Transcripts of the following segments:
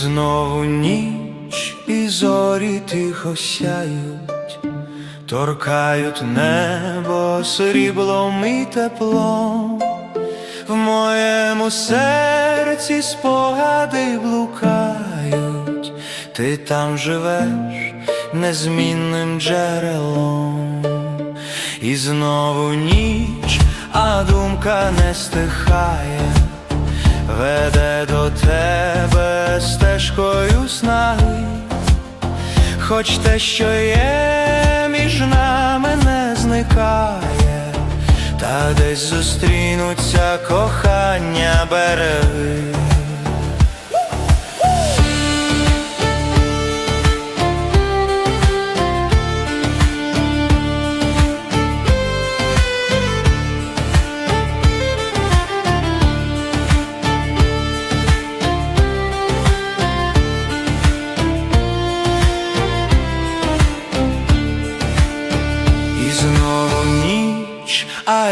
знову ніч, і зорі тихо сяють, торкають небо сріблом і теплом, в моєму серці спогади блукають, ти там живеш незмінним джерелом, і знову ніч, а думка не стихає веде до тебе хоч те, що є між нами не зникає, та десь зустрінуться кохання береги.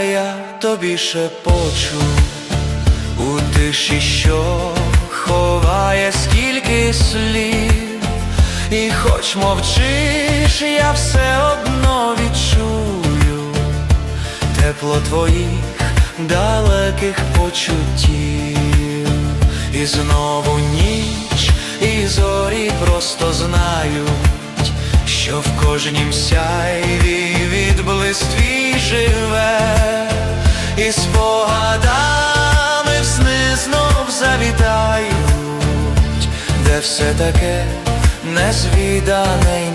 Я тобі шепочу у тиші, що ховає скільки слів, і хоч мовчиш, я все одно відчую тепло твоїх далеких почуттів, і знову ніч, і зорі просто знають, що в кожнім сяйві відблиск твій живе, і спогадами сни знов завітають, де все таке незвідане й